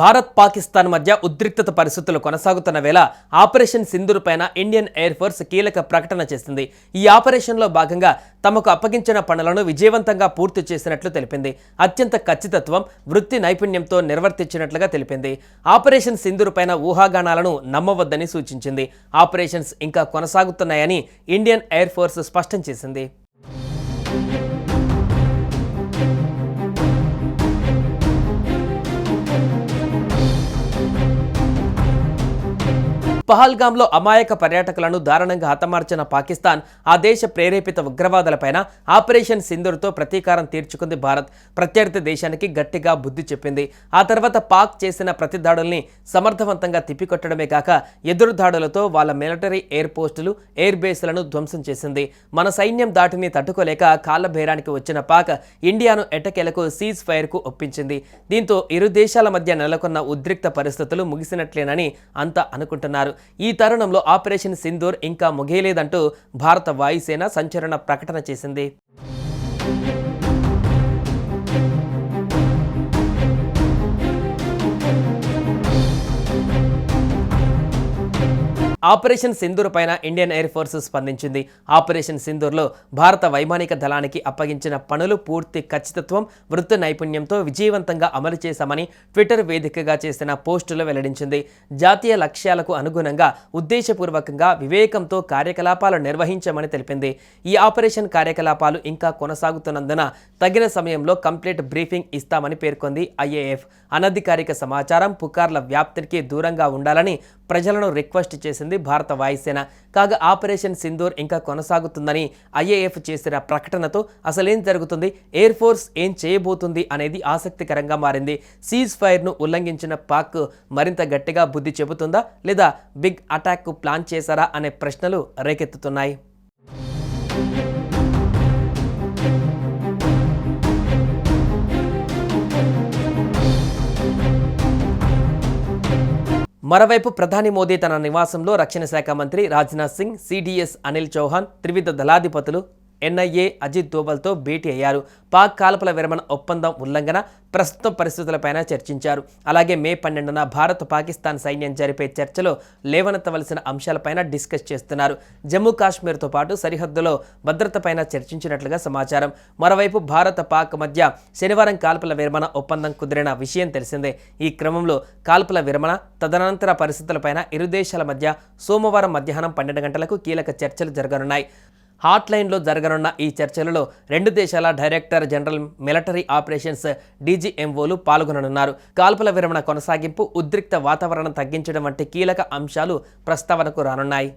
భారత్ పాకిస్తాన్ మధ్య ఉద్రిక్తత పరిస్థితులు కొనసాగుతున్న వేళ ఆపరేషన్ సింధూర్ పైన ఇండియన్ ఎయిర్ ఫోర్స్ కీలక ప్రకటన చేసింది. ఈ ఆపరేషన్లో భాగంగా తమకు అప్పగించిన పనులను విజయవంతంగా పూర్తి చేసినట్లు తెలిపింది. అత్యంత ఖచ్చితత్వం వృత్తి నైపుణ్యంతో నిర్వర్తించినట్లుగా తెలిపింది. ఆపరేషన్ సింధూర్ పైన ఊహాగానాలను నమ్మవద్దని సూచించింది. ఆపరేషన్స్ ఇంకా కొనసాగుతున్నాయని ఇండియన్ ఎయిర్ ఫోర్స్ స్పష్టం చేసింది. పహల్గాంలో అమాయక పర్యాటకులను దారుణంగా హతమార్చిన పాకిస్తాన్ ఆ దేశ ప్రేరేపిత ఉగ్రవాదులపైన ఆపరేషన్ సింధూర్తో ప్రతీకారం తీర్చుకుంది భారత్. ప్రత్యర్థి దేశానికి గట్టిగా బుద్ధి చెప్పింది. ఆ తర్వాత పాక్ చేసిన ప్రతి దాడుల్ని సమర్థవంతంగా తిప్పికొట్టడమే కాక ఎదురు దాడులతో వాళ్ళ మిలిటరీ ఎయిర్ పోస్టులు ఎయిర్ బేస్లను ధ్వంసం చేసింది. మన సైన్యం దాటిని తట్టుకోలేక కాళ్ళ వచ్చిన పాక్ ఇండియాను ఎటకెలకు సీజ్ ఫైర్కు ఒప్పించింది. దీంతో ఇరు దేశాల మధ్య నెలకొన్న ఉద్రిక్త పరిస్థితులు ముగిసినట్లేనని అంతా అనుకుంటున్నారు. ఈ తరుణంలో ఆపరేషన్ సింధూర్ ఇంకా ముగియలేదంటూ భారత వాయుసేన సంచలన ప్రకటన చేసింది. ఆపరేషన్ సింధూర్ పైన ఇండియన్ ఎయిర్ ఫోర్స్ స్పందించింది. ఆపరేషన్ సింధూర్లో భారత వైమానిక దళానికి అప్పగించిన పనులు పూర్తి ఖచ్చితత్వం వృత్తి నైపుణ్యంతో విజయవంతంగా అమలు చేశామని ట్విట్టర్ వేదికగా చేసిన పోస్టులో వెల్లడించింది. జాతీయ లక్ష్యాలకు అనుగుణంగా ఉద్దేశపూర్వకంగా వివేకంతో కార్యకలాపాలు నిర్వహించామని తెలిపింది. ఈ ఆపరేషన్ కార్యకలాపాలు ఇంకా కొనసాగుతున్నందున తగిన సమయంలో కంప్లీట్ బ్రీఫింగ్ ఇస్తామని పేర్కొంది ఐఏఎఫ్. అనధికారిక సమాచారం పుకార్ల వ్యాప్తికి దూరంగా ఉండాలని ప్రజలను రిక్వెస్ట్ చేసింది భారత వాయుసేన. కాగా ఆపరేషన్ సింధూర్ ఇంకా కొనసాగుతుందని ఐఏఎఫ్ చేసిన ప్రకటనతో అసలేం జరుగుతుంది? ఎయిర్ ఫోర్స్ ఏం చేయబోతుంది అనేది ఆసక్తికరంగా మారింది. సీజ్ ఫైర్ను ఉల్లంఘించిన పాక్ మరింత గట్టిగా బుద్ధి చెబుతుందా? లేదా బిగ్ అటాక్ ప్లాన్ చేశారా? అనే ప్రశ్నలు రేకెత్తుతున్నాయి. మరోవైపు ప్రధాని మోదీ తన నివాసంలో రక్షణ శాఖ మంత్రి రాజ్నాథ్ సింగ్ సిడిఎస్ అనిల్ చౌహాన్ త్రివిధ దళాధిపతులు ఎన్ఐఏ అజిత్ దోవల్తో భేటీ అయ్యారు. పాక్ కాల్పుల విరమణ ఒప్పందం ఉల్లంఘన ప్రస్తుత పరిస్థితులపైన చర్చించారు. అలాగే మే పన్నెండున భారత్ పాకిస్తాన్ సైన్యం జరిపే చర్చలో లేవనెత్తవలసిన అంశాలపైన డిస్కస్ చేస్తున్నారు. జమ్మూ కాశ్మీర్తో పాటు సరిహద్దులో భద్రతపైన చర్చించినట్లుగా సమాచారం. మరోవైపు భారత పాక్ మధ్య శనివారం కాల్పుల విరమణ ఒప్పందం కుదిరిన విషయం తెలిసిందే. ఈ క్రమంలో కాల్పుల విరమణ తదనంతర పరిస్థితులపైన ఇరు దేశాల మధ్య సోమవారం మధ్యాహ్నం పన్నెండు గంటలకు కీలక చర్చలు జరగనున్నాయి. హాట్లైన్లో జరగనున్న ఈ చర్చలలో రెండు దేశాల డైరెక్టర్ జనరల్ మిలిటరీ ఆపరేషన్స్ డీజీఎంఓలు పాల్గొననున్నారు. కాల్పుల విరమణ కొనసాగింపు ఉద్రిక్త వాతావరణం తగ్గించడం వంటి కీలక అంశాలు ప్రస్తావనకు రానున్నాయి.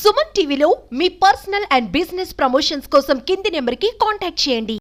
సుమన్ టీవీలో మీ పర్సనల్ అండ్ బిజినెస్ ప్రమోషన్స్ కోసం కింది నెంబర్కి కాంటాక్ట్ చేయండి.